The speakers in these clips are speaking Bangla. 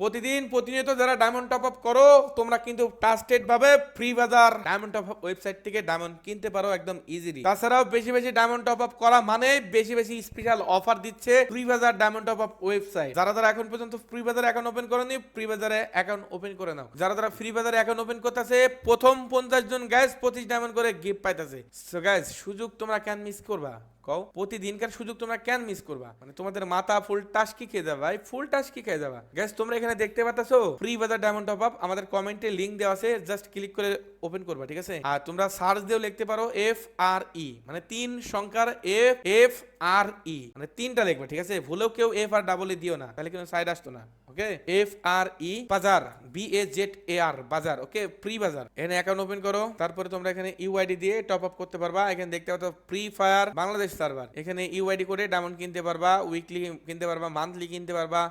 প্রতিদিন প্রতিনিয়ত যারা ডায়মন্ড টপ আপ করো, তোমরা কিন্তু ট্রাস্টেড ভাবে Free Bazar diamond top up website থেকে ডায়মন্ড কিনতে পারো একদম ইজিলি তাছাড়াও বেশি বেশি ডায়মন্ড টপ আপ করা মানে বেশি বেশি স্পেশাল অফার দিচ্ছে Free Bazar diamond top up website যারা যারা এখন পর্যন্ত ফ্রি বাজার অ্যাকাউন্ট ওপেন করেনি ফ্রি বাজারে অ্যাকাউন্ট ওপেন করে নাও। যারা যারা ফ্রি বাজারে অ্যাকাউন্ট ওপেন করতেছে, প্রথম পঞ্চাশ জন গ্যাস পঁচিশ ডায়মন্ড করে গিফট পাইতেছে। সো গ্যাস সুযোগ তোমরা কেন মিস করবা। কও, প্রতিদিনকার সুযোগ তোমরা কেন মিস করবা? মানে তোমাদের মাথা ফুল টাস কি খেয়ে যাবা ফুল টাস কি খেয়ে যাবা। গ্যাস তোমরা এখানে দেখতে পাচ্ছো free Bazar diamond top up আমাদের কমেন্টে লিংক দেওয়া আছে জাস্ট ক্লিক করে ওপেন করবা, ঠিক আছে? আর তোমরা সার্চ দিয়েও লিখতে পারো এফ আর ই মানে তিন সংখ্যার এফ এফ আর ই মানে তিনটা লিখবে, ঠিক আছে? ভুলেও কেউ এফ আর ডাবল ই দিও না, তাহলে কিন্তু সাইড আসতো না ওকে এফ আর ই বাজার বি এ জেড এ আর বাজার ওকে ফ্রি বাজার এখানে অ্যাকাউন্ট ওপেন করো, তারপরে তোমরা এখানে ইউআইডি দিয়ে টপ আপ করতে পারবা। এখানে দেখতে পাচ্ছ ফ্রি ফায়ার বাংলাদেশ সার্ভার এখানে ইউআইডি করে ডায়মন্ড কিনতে পারবা উইকলি কিনতে পারবা মান্থলি কিনতে পারবা।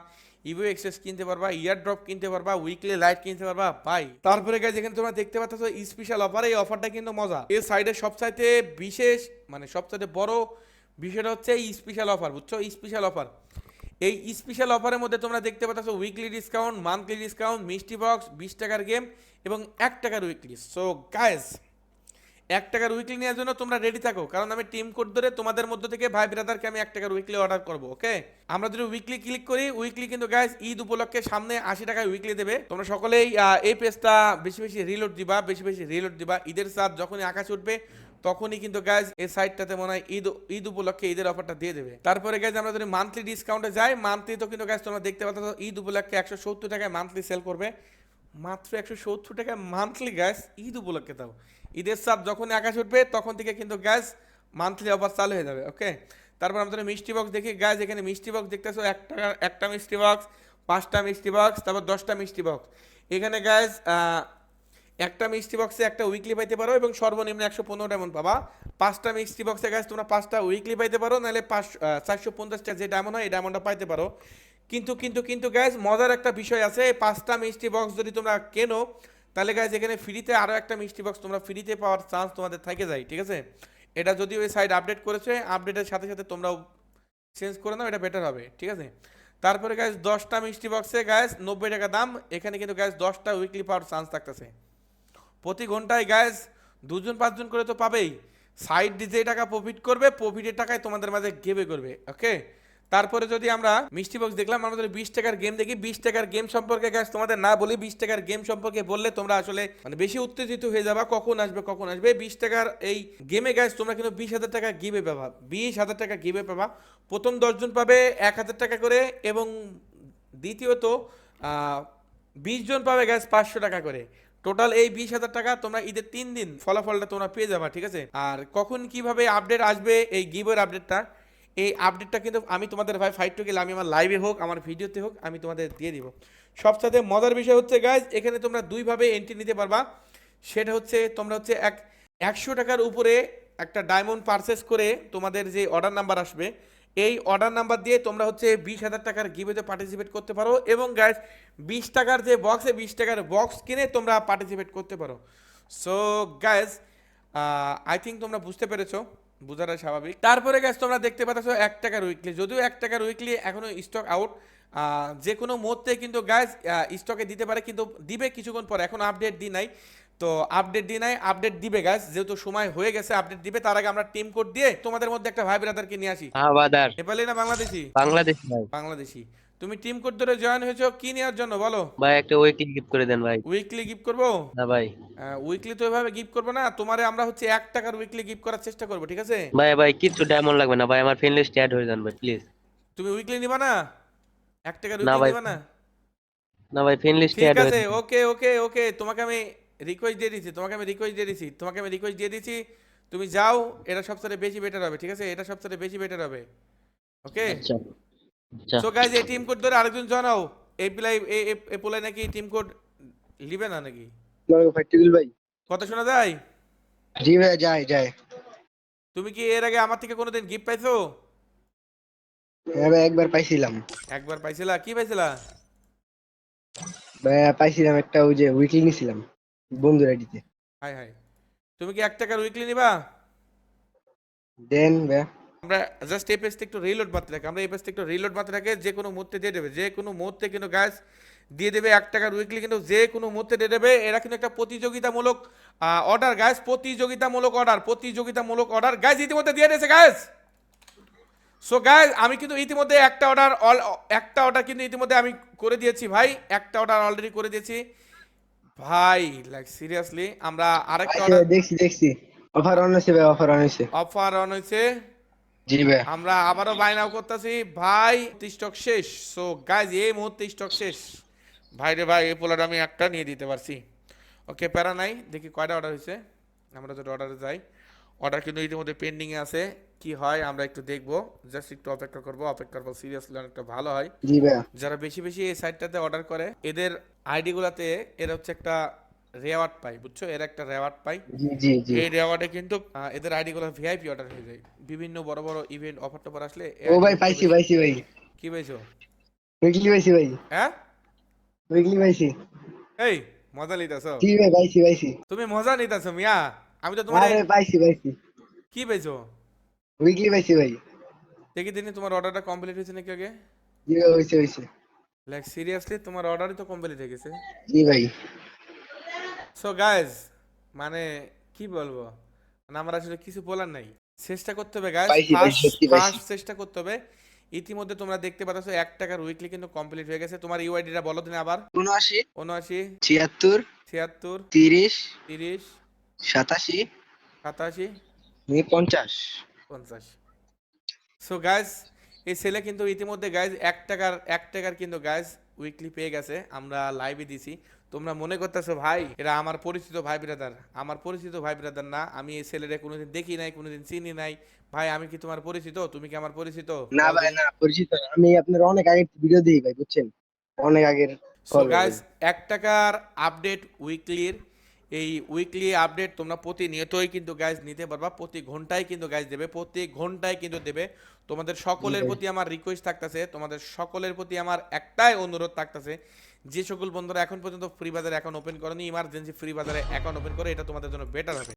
ইভো এক্সেস কিনতে পারবা ইয়ার ড্রপ কিনতে পারবা উইকলি লাইট কিনতে পারবা ভাই তারপরে গাইজ এখানে তোমরা দেখতে পাচ্ছ স্পেশাল অফার এই অফারটা কিন্তু মজা। এই সাইডে সবচাইতে বিশেষ মানে সবচাইতে বড় বিষয়টা হচ্ছে এই স্পেশাল অফার বুঝছ? স্পেশাল অফার এই স্পেশাল অফারের মধ্যে তোমরা দেখতে পাচ্ছ উইকলি ডিসকাউন্ট মান্থলি ডিসকাউন্ট মিষ্টি বক্স বিশ টাকার গেম এবং এক টাকার উইকলি সো গাইজ এক টাকার উইকলি নেওয়ার জন্য তোমরা রেডি থাকো। কারণ আমি টিম কোড ধরে তোমাদের মধ্য থেকে ভাই ব্রাদারকে আমি এক টাকার উইকলি অর্ডার করব ওকে আমরা যদি উইকলি ক্লিক করি উইকলি কিন্তু গাইজ ঈদ উপলক্ষে সামনে আশি টাকায় উইকলি দেবে। তোমরা সকলেই এই পেজটা বেশি বেশি রিলোড দিবা, বেশি বেশি রিলোড দিবা। ঈদের সাথ যখনই আকাশ উঠবে, তখনই কিন্তু গাইজ এই সাইটটাতে মনে হয় ঈদ ঈদ উপলক্ষে ঈদের অফারটা দিয়ে দেবে। তারপরে গ্যাস আমরা যদি মান্থলি ডিসকাউন্টে যাই মান্থলি তো কিন্তু গ্যাস তোমরা দেখতে পাচ্ছ, ঈদ উপলক্ষে একশো সত্তর টাকায় মান্থলি সেল করবে। মাত্র একশো সত্তর টাকা মান্থলি গ্যাস ঈদ উপলক্ষে দাও। ঈদের সাপ যখন আকাশ উঠবে, তখন থেকে কিন্তু গ্যাস মান্থলি অফার চালু হয়ে যাবে ওকে তারপর আমাদের মিষ্টি বক্স দেখি গ্যাস এখানে মিষ্টি বক্স দেখতেছো, একটা একটা মিষ্টি বক্স পাঁচটা মিষ্টি বক্স তারপর দশটা মিষ্টি বক্স এখানে গ্যাস একটা মিষ্টি বক্সে একটা উইকলি পাইতে পারো এবং সর্বনিম্ন একশো পনেরো ডায়মন্ড পাবা। পাঁচটা মিষ্টি বক্সে গ্যাস তোমরা পাঁচটা উইকলি পাইতে পারো, নাহলে পাঁচ চারশো পঞ্চাশটা যে ডায়মন্ড হয়, এই ডায়মন্ডটা পাইতে পারো। কিন্তু কিন্তু কিন্তু গ্যাস মজার একটা বিষয় আছে পাঁচটা মিষ্টি বক্স যদি তোমরা কেনো তাহলে গ্যাস এখানে ফ্রিতে আরও একটা মিষ্টি বক্স তোমরা ফ্রিতে পাওয়ার চান্স তোমাদের থেকে যায়, ঠিক আছে? এটা যদি ওই সাইড আপডেট করেছে আপডেটের সাথে সাথে তোমরাও চেঞ্জ করে নাও, এটা বেটার হবে, ঠিক আছে? তারপরে গ্যাস দশটা মিষ্টি বক্সে গ্যাস নব্বই টাকা দাম, এখানে কিন্তু গ্যাস দশটা উইকলি পাওয়ার চান্স থাকতেছে। প্রতি ঘন্টায় গ্যাস দুজন, পাঁচজন করে তো পাবেই। সাইড যে টাকা প্রফিট করবে প্রফিটের টাকায় তোমাদের মাঝে গেবে করবে ওকে তারপরে যদি আমরা মিষ্টি বক্স দেখলাম আমাদের বিশ টাকার গেম দেখি। বিশ টাকার গেম সম্পর্কে গ্যাস তোমাদের না বলি বিশ টাকার গেম সম্পর্কে বললে তোমরা আসলে মানে বেশি উত্তেজিত হয়ে যাবা, কখন আসবে কখন আসবে। বিশ টাকার এই গেমে গ্যাস তোমরা কিন্তু বিশ হাজার টাকা গিবে পাবা। বিশ হাজার টাকা গিবে পাবা। প্রথম দশজন পাবে এক হাজার টাকা করে এবং দ্বিতীয়ত বিশ জন পাবে গ্যাস পাঁচশো টাকা করে। টোটাল এই বিশ হাজার টাকা তোমরা ঈদের তিন দিন ফলাফলটা তোমরা পেয়ে যাবা, ঠিক আছে? আর কখন কীভাবে আপডেট আসবে এই গিভের আপডেটটা এই আপডেটটা কিন্তু আমি তোমাদের ভাই ফাইট টু গেলে আমি আমার লাইভে হোক, আমার ভিডিওতে হোক, আমি তোমাদের দিয়ে দিব। সবসাথে মজার বিষয় হচ্ছে গাইজ এখানে তোমরা দুইভাবে এন্ট্রি নিতে পারবা। সেটা হচ্ছে, তোমরা হচ্ছে এক একশো টাকার উপরে একটা ডায়মন্ড পারচেস করে তোমাদের যে অর্ডার নাম্বার আসবে, এই অর্ডার নাম্বার দিয়ে তোমরা হচ্ছে বিশ হাজার টাকার গিভেতে পার্টিসিপেট করতে পারো এবং গ্যাস বিশ টাকার যে বক্সে বিশ টাকার বক্স কিনে তোমরা পার্টিসিপেট করতে পারো। সো গ্যাস আই থিঙ্ক তোমরা বুঝতে পেরেছ। বোঝাটা স্বাভাবিক। তারপরে গ্যাস তোমরা দেখতে পাচ্ছ এক টাকার উইকলি যদিও এক টাকার উইকলি এখনও স্টক আউট যে কোনো মুহূর্তে কিন্তু গ্যাস স্টকে দিতে পারে কিন্তু দিবে কিছুক্ষণ পর। এখন আপডেট দিই নাই। তো আপডেট দিয়ে নাই আপডেট দিবে গ্যাস যেহেতু সময় হয়ে গেছে আপডেট দিবে তার আগে আমরা টিম কোড দিয়ে তোমাদের মধ্যে একটা ভাই ব্রাদারকে নিয়ে আসি। হ্যাঁ বাদার নেপালি না বাংলাদেশি? বাংলাদেশ ভাই। বাংলাদেশি। তুমি টিম কোড ধরে জয়েন হয়েছো কি নেওয়ার জন্য বলো? ভাই একটা উইকলি গিফট করে দেন ভাই। উইকলি গিফট করব? না ভাই। উইকলি তো এভাবে গিফট করব না তোমারে আমরা হচ্ছে এক টাকার উইকলি গিফট করার চেষ্টা করব ঠিক আছে? ভাই ভাই কিচ্ছু ডায়মন্ড লাগবে না ভাই আমার ফ্রেন্ড লিস্টে অ্যাড হয়ে যান ভাই প্লিজ তুমি উইকলি নিবা না? এক টাকার উইকলি নিবা না? না ভাই ফ্রেন্ড লিস্টে অ্যাড হয়ে আছে ওকে ওকে ওকে তোমাকে আমি রিকোয়েস্ট দিয়ে দিচ্ছি তোমাকে আমি রিকোয়েস্ট দিয়ে দিচ্ছি তোমাকে আমি রিকোয়েস্ট দিয়ে দিচ্ছি তুমি যাও এটা সবচেয়ে বেশি বেটার হবে ঠিক আছে? এটা সবচেয়ে বেশি বেটার হবে ওকে আচ্ছা। সো গাইজ এই টিম কোড ধরে আরেকজন জানাও এই প্লাই এই পোলাই নাকি টিম কোড লিবে না নাকি? ফাইটুল ভাই কথা শোনা যায়? জি ভাই যায় যায়। তুমি কি এর আগে আমার থেকে কোনোদিন গিফট পাইছো? হ্যাঁ ভাই একবার পাইছিলাম। একবার পাইছিলা? কি পাইছিলা? ভাই পাইছিলাম একটা ওই যে উইকলি নিছিলাম বন্ধুর আইডিতে হাই হাই। তুমি কি এক টাকার উইকলি নিবা? দেন ভাই। আমরা জাস্ট এই পেজটা একটু রিলোড মারতে রাখি আমরা এই পেজটা একটু রিলোড মারতে রাখি যে কোনো মুহূর্তে দিয়ে দেবে। যে কোনো মুহূর্তে কিন্তু গাছ দিয়ে দেবে এক টাকার উইকলি কিন্তু যে কোনো মুহূর্তে দিয়ে দেবে। এরা কিন্তু একটা প্রতিযোগিতামূলক অর্ডার গাইস প্রতিযোগিতামূলক অর্ডার প্রতিযোগিতামূলক অর্ডার গাইস ইতিমধ্যে দিয়ে দিয়েছে গাইস সো গাইস আমি কিন্তু ইতিমধ্যে একটা অর্ডার অল একটা অর্ডার কিন্তু ইতিমধ্যে আমি করে দিয়েছি ভাই। একটা অর্ডার অলরেডি করে দিয়েছি। ভাই লাইক সিরিয়াসলি আমরা আরেকটা অর্ডার দেখছি দেখছি। অফার অন হয়েছে ভাই অফার অন হয়েছে। অফার অন হয়েছে। জি ভাই আমরা আবারও বাইনাও করতেছি ভাই স্টক শেষ। সো গাইজ এই মুহূর্তে স্টক শেষ। ভাই রে ভাই এই পোলার আমি একটা নিয়ে দিতে পারছি। ওকে প্যারা নাই দেখি কয়টা অর্ডার হয়েছে। আমরা যদি অর্ডারে যাই। অর্ডার কিন্তু ইতিমধ্যে পেন্ডিংয়ে আছে। কি হয় আমরা একটু দেখব। জাস্ট একটু অপেক্ষা করব। অপেক্ষার পর সিরিয়াসলি অনেকটা ভালো হয়। জি ভাই যারা বেশি বেশি এই সাইটটাতে অর্ডার করে এদের আইডিগুলোতে এরা হচ্ছে একটা রেওয়ার্ড পাই বুঝছ? এর একটা রেওয়ার্ড পাই। জি জি জি। এই রেওয়ার্ডে কিন্তু এদের আইডি গুলো ভিআইপি অর্ডার হয়ে যায়। বিভিন্ন বড় বড় ইভেন্ট অফার টফার আসলে ও ভাই পাইছি পাইছি ভাই। কি পাইছো? উইকলি পাইছি ভাই। হ্যাঁ? উইকলি পাইছি। এই মজা নিতেছো? জি ভাই পাইছি পাইছি। তুমি মজা নিতেছো মিয়া? আমি তো তোমার আরে পাইছি পাইছি। কি পাইছো? উইকলি পাইছি ভাই। দেখি দিনে তোমার অর্ডারটা কমপ্লিট হয়েছে নাকি আগে? জি হয়েছে হয়েছে। লাইক সিরিয়াসলি তোমার অর্ডারই তো কমপ্লিট হয়ে গেছে। জি ভাই। সো গাইজ মানে কি বলব? মানে আমার আসলে কিছু বলার নাই। চেষ্টা করতে হবে গাইজ। ফার্স্ট চেষ্টা করতে হবে। ইতিমধ্যে তোমরা দেখতে পাচ্ছ এক টাকার উইকলি কিন্তু কমপ্লিট হয়ে গেছে। তোমার ইউআইডিটা বলো দিন আবার। উনআশি উনআশি ছিয়াত্তর ছিয়াত্তর তিরিশ তিরিশ সাতাশি সাতাশি পঞ্চাশ। পঞ্চাশ। সো গাইজ এই ছেলে কিন্তু ইতিমধ্যে গাইজ এক টাকার এক টাকার কিন্তু গাইজ উইকলি পেয়ে গেছে। আমরা লাইভে দিছি। তোমরা মনে করতেছো ভাই এরা আমার পরিচিত ভাই ব্রাদার আমার পরিচিত ভাই ব্রাদার না। আমি এই ছেলেটা কোনোদিন দেখি নাই কোনোদিন চিনি নাই। ভাই আমি কি তোমার পরিচিত? তুমি কি আমার পরিচিত? না ভাই না পরিচিত আমি আপনার অনেক আগের ভিডিও দিই ভাই বুঝছেন? অনেক আগের সো ভাই। এক টাকার আপডেট উইকলির এই উইকলি আপডেট তোমরা প্রতিনিয়তই কিন্তু গ্যাস নিতে পারবা প্রতি ঘন্টায় কিন্তু গ্যাস দেবে প্রতি ঘন্টায় কিন্তু দেবে। তোমাদের সকলের প্রতি আমার রিকোয়েস্ট থাকতেছে তোমাদের সকলের প্রতি আমার একটাই অনুরোধ থাকতেছে যে সকল বন্ধুরা এখন পর্যন্ত ফ্রি বাজারে অ্যাকাউন্ট ওপেন করেনি ইমার্জেন্সি ফ্রি বাজারে অ্যাকাউন্ট ওপেন করে এটা তোমাদের জন্য বেটার হবে।